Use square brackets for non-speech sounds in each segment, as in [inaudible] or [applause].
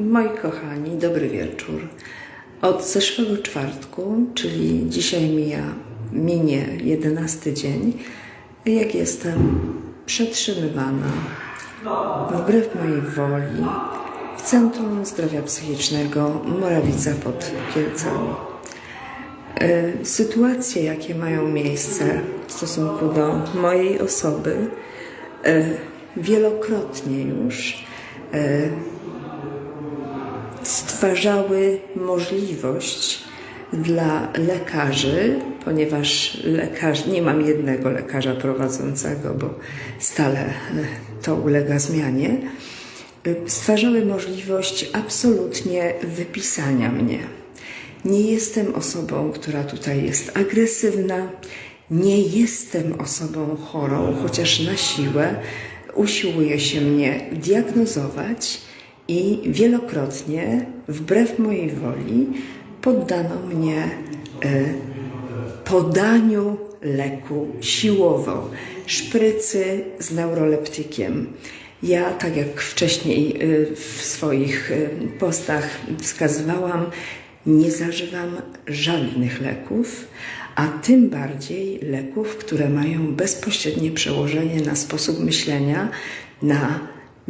Moi kochani, dobry wieczór. Od zeszłego czwartku, czyli dzisiaj mija, minie 11 dzień, jak jestem przetrzymywana wbrew mojej woli w Centrum Zdrowia Psychicznego Morawica pod Kielcami. E, Sytuacje, jakie mają miejsce w stosunku do mojej osoby, e, wielokrotnie już e, stwarzały możliwość dla lekarzy, ponieważ lekarz, nie mam jednego lekarza prowadzącego, bo stale e, to ulega zmianie, e, stwarzały możliwość absolutnie wypisania mnie. Nie jestem osobą, która tutaj jest agresywna, nie jestem osobą chorą, chociaż na siłę usiłuje się mnie diagnozować i wielokrotnie, wbrew mojej woli, poddano mnie e, podaniu leku siłowo, szprycy z neuroleptykiem. Ja, tak jak wcześniej e, w swoich e, postach wskazywałam, nie zażywam żadnych leków, a tym bardziej leków, które mają bezpośrednie przełożenie na sposób myślenia, na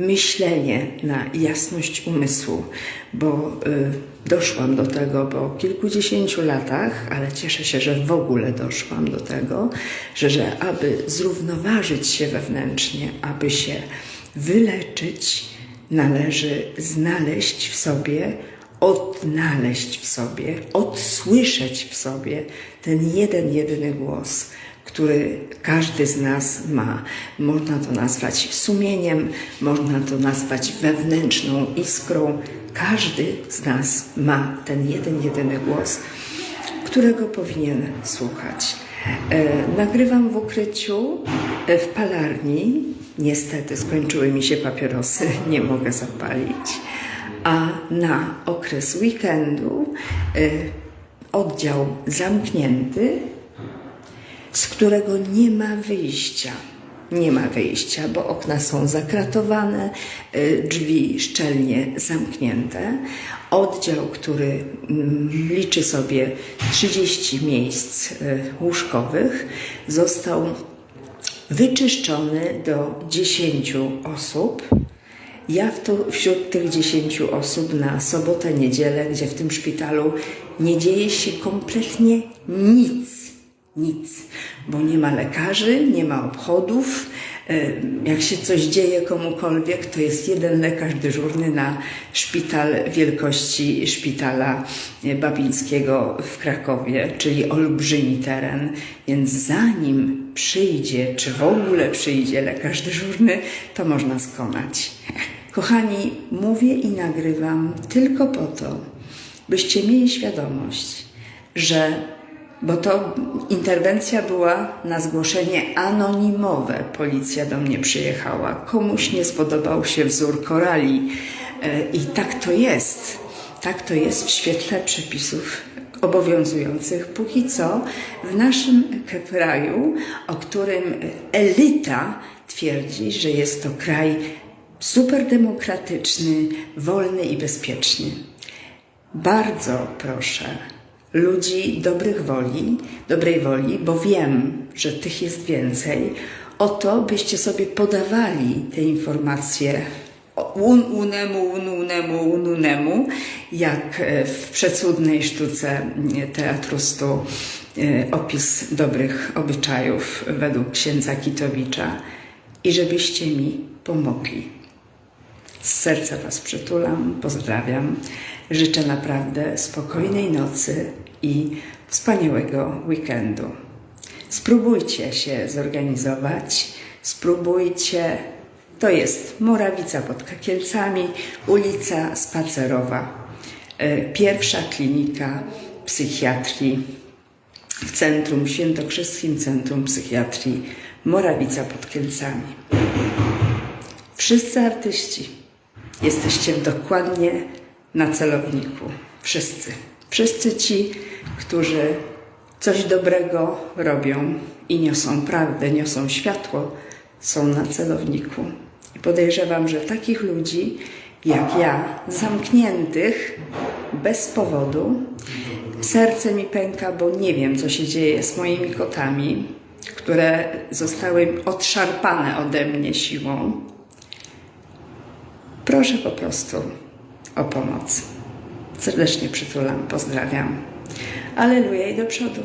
myślenie, na jasność umysłu, bo y, doszłam do tego po kilkudziesięciu latach, ale cieszę się, że w ogóle doszłam do tego, że, że aby zrównoważyć się wewnętrznie, aby się wyleczyć, należy znaleźć w sobie odnaleźć w sobie, odsłyszeć w sobie ten jeden, jedyny głos, który każdy z nas ma. Można to nazwać sumieniem, można to nazwać wewnętrzną iskrą. Każdy z nas ma ten jeden, jedyny głos, którego powinien słuchać. E, nagrywam w ukryciu e, w palarni. Niestety skończyły mi się papierosy, [laughs] nie mogę zapalić a na okres weekendu y, oddział zamknięty, z którego nie ma wyjścia. Nie ma wyjścia, bo okna są zakratowane, y, drzwi szczelnie zamknięte. Oddział, który mm, liczy sobie 30 miejsc y, łóżkowych, został wyczyszczony do 10 osób ja w to, wśród tych 10 osób na sobotę, niedzielę, gdzie w tym szpitalu nie dzieje się kompletnie nic. Nic, bo nie ma lekarzy, nie ma obchodów. E, jak się coś dzieje komukolwiek, to jest jeden lekarz dyżurny na szpital wielkości szpitala babińskiego w Krakowie, czyli olbrzymi teren. Więc zanim przyjdzie, czy w ogóle przyjdzie lekarz dyżurny, to można skonać. Kochani, mówię i nagrywam tylko po to, byście mieli świadomość, że, bo to interwencja była na zgłoszenie anonimowe, policja do mnie przyjechała, komuś nie spodobał się wzór korali. E, i tak to jest. Tak to jest w świetle przepisów obowiązujących. Póki co w naszym kraju, o którym elita twierdzi, że jest to kraj super demokratyczny, wolny i bezpieczny. Bardzo proszę ludzi dobrych woli, dobrej woli, bo wiem, że tych jest więcej, o to, byście sobie podawali te informacje un unemu, un unemu, un unemu, jak w przecudnej sztuce teatrustu e, opis dobrych obyczajów według księdza Kitowicza i żebyście mi pomogli. Z serca Was przytulam, pozdrawiam. Życzę naprawdę spokojnej nocy i wspaniałego weekendu. Spróbujcie się zorganizować, spróbujcie. To jest Morawica pod Kakielcami, ulica Spacerowa. E, pierwsza klinika psychiatrii w Centrum Świętokrzyskim Centrum Psychiatrii Morawica pod Kielcami. Wszyscy artyści Jesteście dokładnie na celowniku. Wszyscy. Wszyscy ci, którzy coś dobrego robią i niosą prawdę, niosą światło, są na celowniku. I podejrzewam, że takich ludzi jak ja, zamkniętych bez powodu. Serce mi pęka, bo nie wiem, co się dzieje z moimi kotami, które zostały odszarpane ode mnie siłą. Proszę po prostu o pomoc. Serdecznie przytulam, pozdrawiam. Aleluja i do przodu.